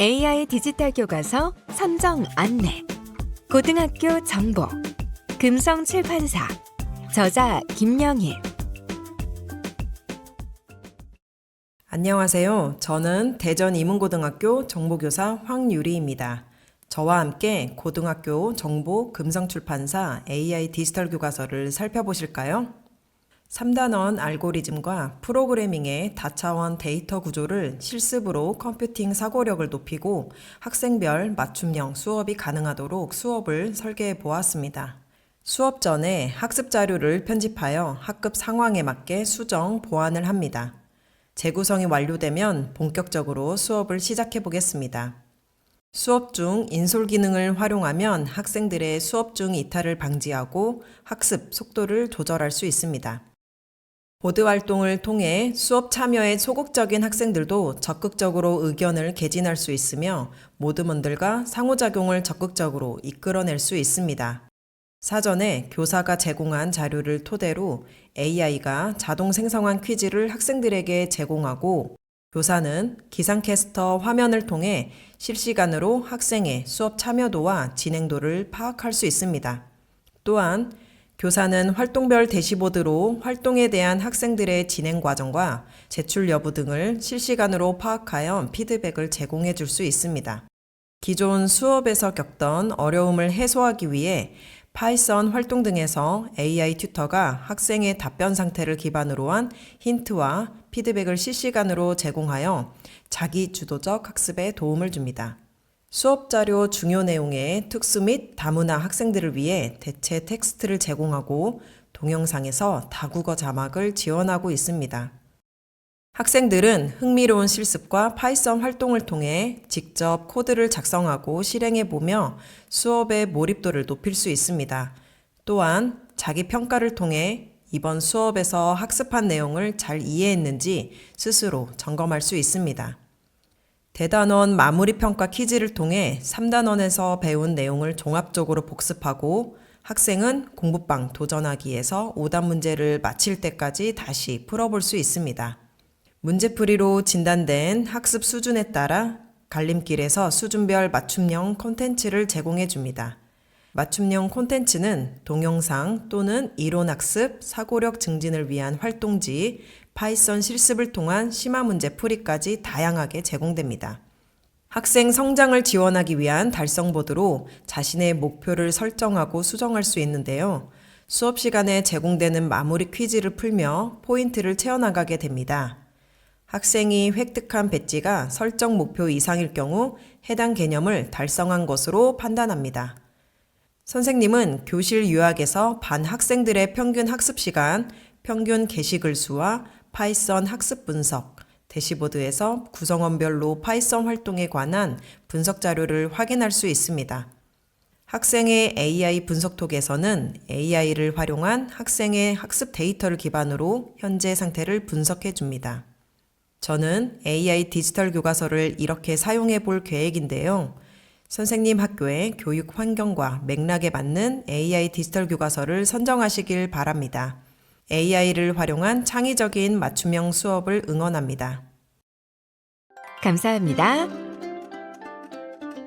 AI 디지털 교과서 선정 안내 고등학교 정보 금성 출판사 저자 김영일 안녕하세요. 저는 대전 이문고등학교 정보교사 황유리입니다. 저와 함께 고등학교 정보 금성출판사 AI 디지털 교과서를 살펴보실까요? 3단원 알고리즘과 프로그래밍의 다차원 데이터 구조를 실습으로 컴퓨팅 사고력을 높이고 학생별 맞춤형 수업이 가능하도록 수업을 설계해 보았습니다. 수업 전에 학습 자료를 편집하여 학급 상황에 맞게 수정, 보완을 합니다. 재구성이 완료되면 본격적으로 수업을 시작해 보겠습니다. 수업 중 인솔 기능을 활용하면 학생들의 수업 중 이탈을 방지하고 학습 속도를 조절할 수 있습니다. 보드 활동을 통해 수업 참여에 소극적인 학생들도 적극적으로 의견을 개진할 수 있으며 모드먼들과 상호작용을 적극적으로 이끌어낼 수 있습니다. 사전에 교사가 제공한 자료를 토대로 AI가 자동 생성한 퀴즈를 학생들에게 제공하고 교사는 기상캐스터 화면을 통해 실시간으로 학생의 수업 참여도와 진행도를 파악할 수 있습니다. 또한 교사는 활동별 대시보드로 활동에 대한 학생들의 진행 과정과 제출 여부 등을 실시간으로 파악하여 피드백을 제공해 줄 수 있습니다. 기존 수업에서 겪던 어려움을 해소하기 위해 파이썬 활동 등에서 AI 튜터가 학생의 답변 상태를 기반으로 한 힌트와 피드백을 실시간으로 제공하여 자기 주도적 학습에 도움을 줍니다. 수업 자료 중요 내용의 특수 및 다문화 학생들을 위해 대체 텍스트를 제공하고 동영상에서 다국어 자막을 지원하고 있습니다. 학생들은 흥미로운 실습과 파이썬 활동을 통해 직접 코드를 작성하고 실행해 보며 수업의 몰입도를 높일 수 있습니다. 또한 자기 평가를 통해 이번 수업에서 학습한 내용을 잘 이해했는지 스스로 점검할 수 있습니다. 대단원 마무리 평가 퀴즈를 통해 3단원에서 배운 내용을 종합적으로 복습하고 학생은 공부방 도전하기에서 오답 문제를 마칠 때까지 다시 풀어볼 수 있습니다. 문제풀이로 진단된 학습 수준에 따라 갈림길에서 수준별 맞춤형 콘텐츠를 제공해 줍니다. 맞춤형 콘텐츠는 동영상 또는 이론학습, 사고력 증진을 위한 활동지, 파이썬 실습을 통한 심화 문제 풀이까지 다양하게 제공됩니다. 학생 성장을 지원하기 위한 달성보드로 자신의 목표를 설정하고 수정할 수 있는데요. 수업 시간에 제공되는 마무리 퀴즈를 풀며 포인트를 채워나가게 됩니다. 학생이 획득한 배지가 설정 목표 이상일 경우 해당 개념을 달성한 것으로 판단합니다. 선생님은 교실 유학에서 반 학생들의 평균 학습 시간, 평균 게시글 수와 파이썬 학습 분석, 대시보드에서 구성원별로 파이썬 활동에 관한 분석 자료를 확인할 수 있습니다. 학생의 AI 분석톡에서는 AI를 활용한 학생의 학습 데이터를 기반으로 현재 상태를 분석해 줍니다. 저는 AI 디지털 교과서를 이렇게 사용해 볼 계획인데요. 선생님 학교의 교육 환경과 맥락에 맞는 AI 디지털 교과서를 선정하시길 바랍니다. AI를 활용한 창의적인 맞춤형 수업을 응원합니다. 감사합니다.